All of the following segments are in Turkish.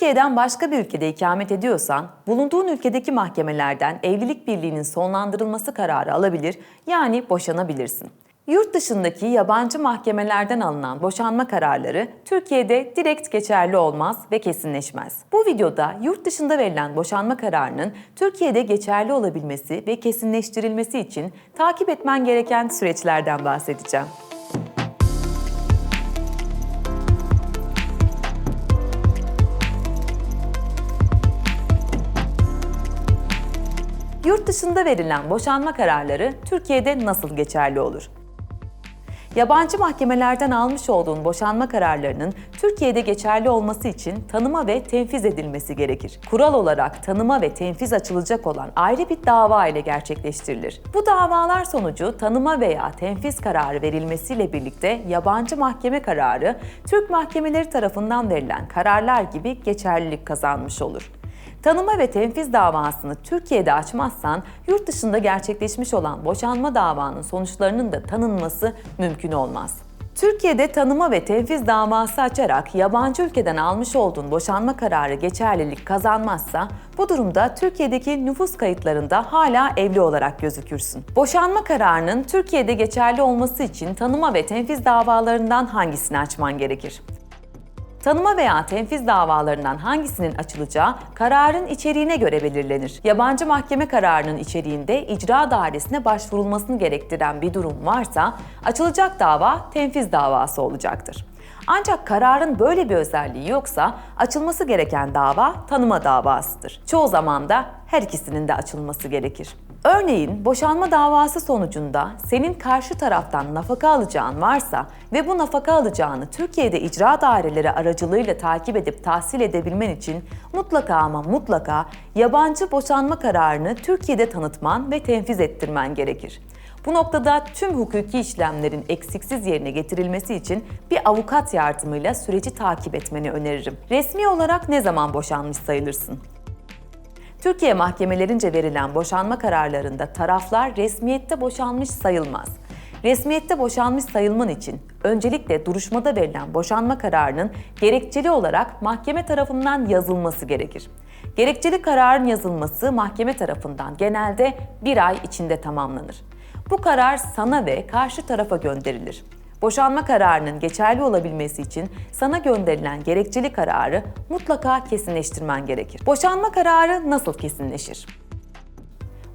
Türkiye'den başka bir ülkede ikamet ediyorsan, bulunduğun ülkedeki mahkemelerden evlilik birliğinin sonlandırılması kararı alabilir, yani boşanabilirsin. Yurt dışındaki yabancı mahkemelerden alınan boşanma kararları Türkiye'de direkt geçerli olmaz ve kesinleşmez. Bu videoda yurt dışında verilen boşanma kararının Türkiye'de geçerli olabilmesi ve kesinleştirilmesi için takip etmen gereken süreçlerden bahsedeceğim. Yurt dışında verilen boşanma kararları Türkiye'de nasıl geçerli olur? Yabancı mahkemelerden almış olduğun boşanma kararlarının Türkiye'de geçerli olması için tanıma ve tenfiz edilmesi gerekir. Kural olarak tanıma ve tenfiz açılacak olan ayrı bir dava ile gerçekleştirilir. Bu davalar sonucu tanıma veya tenfiz kararı verilmesiyle birlikte yabancı mahkeme kararı Türk mahkemeleri tarafından verilen kararlar gibi geçerlilik kazanmış olur. Tanıma ve tenfiz davasını Türkiye'de açmazsan yurt dışında gerçekleşmiş olan boşanma davanın sonuçlarının da tanınması mümkün olmaz. Türkiye'de tanıma ve tenfiz davası açarak yabancı ülkeden almış olduğun boşanma kararı geçerlilik kazanmazsa bu durumda Türkiye'deki nüfus kayıtlarında hala evli olarak gözükürsün. Boşanma kararının Türkiye'de geçerli olması için tanıma ve tenfiz davalarından hangisini açman gerekir? Tanıma veya tenfiz davalarından hangisinin açılacağı kararın içeriğine göre belirlenir. Yabancı mahkeme kararının içeriğinde icra dairesine başvurulmasını gerektiren bir durum varsa açılacak dava tenfiz davası olacaktır. Ancak kararın böyle bir özelliği yoksa açılması gereken dava tanıma davasıdır. Çoğu zaman da her ikisinin de açılması gerekir. Örneğin boşanma davası sonucunda senin karşı taraftan nafaka alacağın varsa ve bu nafaka alacağını Türkiye'de icra daireleri aracılığıyla takip edip tahsil edebilmen için mutlaka ama mutlaka yabancı boşanma kararını Türkiye'de tanıtman ve tenfiz ettirmen gerekir. Bu noktada tüm hukuki işlemlerin eksiksiz yerine getirilmesi için bir avukat yardımıyla süreci takip etmeni öneririm. Resmi olarak ne zaman boşanmış sayılırsın? Türkiye mahkemelerince verilen boşanma kararlarında taraflar resmiyette boşanmış sayılmaz. Resmiyette boşanmış sayılman için öncelikle duruşmada verilen boşanma kararının gerekçeli olarak mahkeme tarafından yazılması gerekir. Gerekçeli kararın yazılması mahkeme tarafından genelde bir ay içinde tamamlanır. Bu karar sana ve karşı tarafa gönderilir. Boşanma kararının geçerli olabilmesi için sana gönderilen gerekçeli kararı mutlaka kesinleştirmen gerekir. Boşanma kararı nasıl kesinleşir?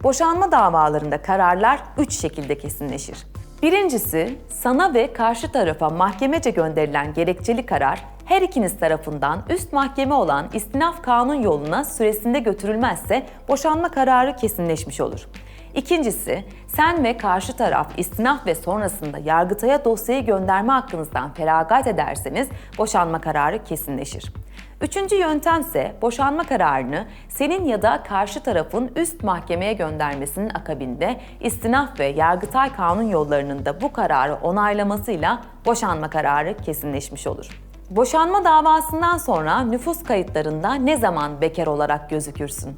Boşanma davalarında kararlar üç şekilde kesinleşir. Birincisi, sana ve karşı tarafa mahkemece gönderilen gerekçeli karar her ikiniz tarafından üst mahkeme olan istinaf kanun yoluna süresinde götürülmezse boşanma kararı kesinleşmiş olur. İkincisi, sen ve karşı taraf istinaf ve sonrasında Yargıtay'a dosyayı gönderme hakkınızdan feragat ederseniz boşanma kararı kesinleşir. Üçüncü yöntemse boşanma kararını senin ya da karşı tarafın üst mahkemeye göndermesinin akabinde istinaf ve Yargıtay kanun yollarının da bu kararı onaylamasıyla boşanma kararı kesinleşmiş olur. Boşanma davasından sonra nüfus kayıtlarında ne zaman bekar olarak gözükürsün?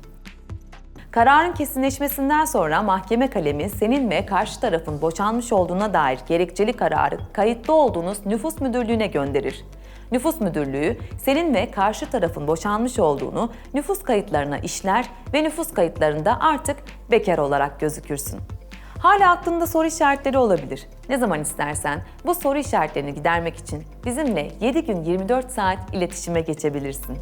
Kararın kesinleşmesinden sonra mahkeme kalemi senin ve karşı tarafın boşanmış olduğuna dair gerekçeli kararı kayıtlı olduğunuz nüfus müdürlüğüne gönderir. Nüfus müdürlüğü senin ve karşı tarafın boşanmış olduğunu nüfus kayıtlarına işler ve nüfus kayıtlarında artık bekar olarak gözükürsün. Hala aklında soru işaretleri olabilir. Ne zaman istersen bu soru işaretlerini gidermek için bizimle 7 gün 24 saat iletişime geçebilirsin.